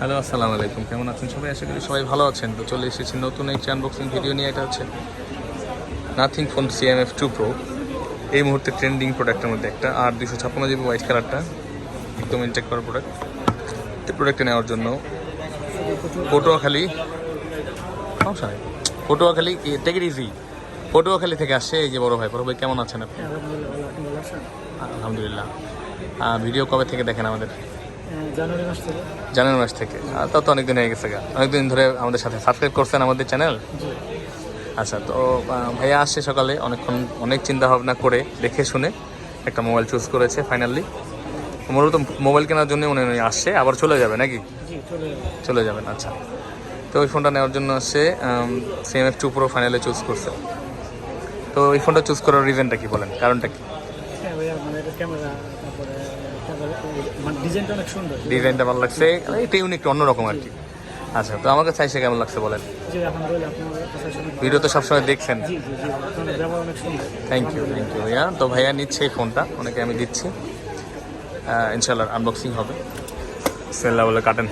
Hello আসসালামু আলাইকুম। কেমন আছেন সবাই? আশা করি সবাই ভালো আছেন। তো চলে এসেছি নতুন একটি আনবক্সিং ভিডিও নিয়ে। এটা হচ্ছে Nothing phone CMF two pro এই মুহূর্তে ট্রেন্ডিং প্রোডাক্টের মধ্যে একটা আর দুশো ছাপ্পান্ন জিবি হোয়াইট কালারটা একদম ইনটেক করা প্রোডাক্ট এই প্রোডাক্টটা নেওয়ার জন্য পটুয়াখালী সমস্যা নেই। Patuakhali take it easy Patuakhali থেকে আসছে এই যে বড় ভাই। বড় ভাই কেমন আছেন আপনি? আলহামদুলিল্লাহ আহ, ভিডিও কবে থেকে দেখেন আমাদের? জানুয়ারি মাস থেকে। তা তো অনেকদিন হয়ে গেছে গা। অনেকদিন ধরে আমাদের সাথে সাবস্ক্রাইব করছেন আমাদের চ্যানেল আচ্ছা তো ভাইয়া আসছে সকালে অনেকক্ষণ অনেক চিন্তা ভাবনা করে দেখে শুনে একটা মোবাইল চুজ করেছে ফাইনালি মূলত মোবাইল কেনার জন্য উনি আসছে আবার চলে যাবে নাকি? চলে যাবেন আচ্ছা। তো ওই ফোনটা নেওয়ার জন্য আসছে CMF two pro finally choose করছে। তো ওই ফোনটা চুজ করার রিজনটা কি বলেন? কারণটা কি? ক্যামেরা ডিজাইনটা অনেক সুন্দর। ডিজাইনটা ভালো লাগছে। এটা ইউনিক অন্যরকম আর কি। আচ্ছা তো কাছে এসে কেমন লাগছে বলেন? ভিডিও তো সবসময় দেখছেন। অনেক থ্যাংক ইউ থ্যাংক ইউ ভাইয়া। তো ভাইয়া নিচ্ছে এই ফোনটা ওনাকে আমি দিচ্ছি। ইনশাল্লাহ আনবক্সিং হবে। সেল্লা বলে কাটেন।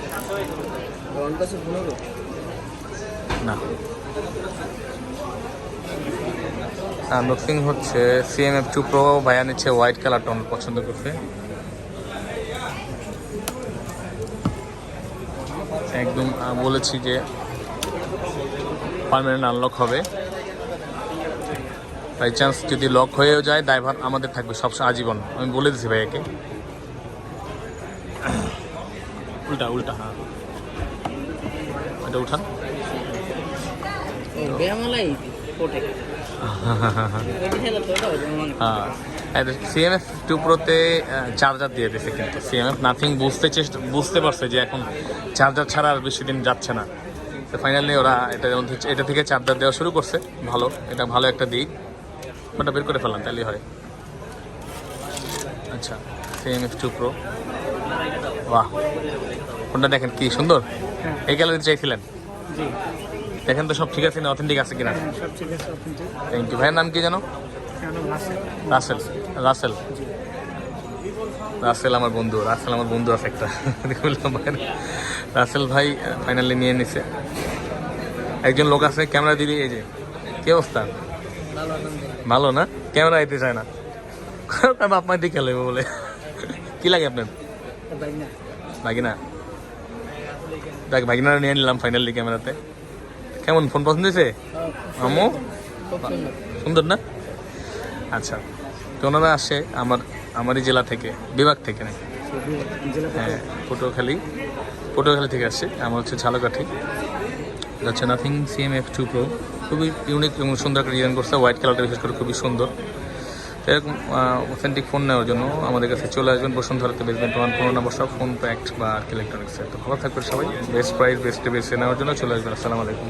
না। আনবক্সিং হচ্ছে সিএমএফ টু প্রো ভাইয়া নিচ্ছে হোয়াইট কালারটা অনেক পছন্দ করছে একদম বলেছি যে পারমানেন্ট আনলক হবে। বাই চান্স যদি লক হয়েও যায় ড্রাইভার আমাদের থাকবে সবসময় আজীবন। আমি বলে দিছি ভাইয়াকে। উল্টা উল্টা হ্যাঁ। এটা উঠান। হ্যাঁ। সিএমএফ টু প্রোতে চার্জার দিয়ে দিয়েছে কিন্তু। সিএমএফ নাথিং বুঝতে চেষ্টা বুঝতে পারছে যে এখন চার্জার ছাড়া আর বেশি দিন যাচ্ছে না। তো ফাইনালি ওরা এটা যেমন এটা থেকে চার্জার দেওয়া শুরু করছে। ভালো এটা ভালো একটা দিক। ওটা বের করে ফেলাম তাহলেই হয়। আচ্ছা সিএমএফ টু প্রো বাহ ফোনটা দেখেন কি সুন্দর। হ্যাঁ। এই গ্যালারি চাইছিলেন? দেখেন তো সব ঠিক আছে না অথেন্টিক আছে কিনা? থ্যাংক ইউ ভাইয়ের নাম কি জানো রাসেল? রাসেল রাসেল। আমার বন্ধু, রাসেল আমার বন্ধু আছে একটা। রাসেল ভাই ফাইনালি নিয়ে নিছে। একজন লোক আছে, ক্যামেরা দিদি এই যে, কি অবস্থা? ভালো না? ক্যামেরা আইতে চায় না। বাপ মা দিকে লাগবে বলে। কি লাগে আপনার? ভাগিনা। দেখ, ভাগিনারা নিয়ে নিলাম ফাইনালি ক্যামেরাতে। কেমন ফোন পছন্দ হয়েছে? আমু সুন্দর না? আচ্ছা তো ওনারা আসে আমার, আমারই জেলা থেকে, বিভাগ থেকে নাকি? হ্যাঁ পটুয়াখালী পটুয়াখালী থেকে আসছে আমার হচ্ছে ঝালকাঠি। হচ্ছে Nothing CM F two pro খুবই ইউনিক এবং সুন্দর একটা ডিজাইন করছে হোয়াইট কালারটা বিশেষ করে খুবই সুন্দর। তো এরকম অথেন্টিক ফোন নেওয়ার জন্য আমাদের কাছে চলে আসবেন বসুন্ধরাতে বেসবেন্ট ওয়ান পনেরো নম্বর সব ফোন প্যাক্ট বা ইলেকট্রনিক্সে তো ভালো থাকবে সবাই বেস্ট প্রাইস বেস্ট বেস্ট নেওয়ার জন্য চলে আসবেন। আসসালামু আলাইকুম।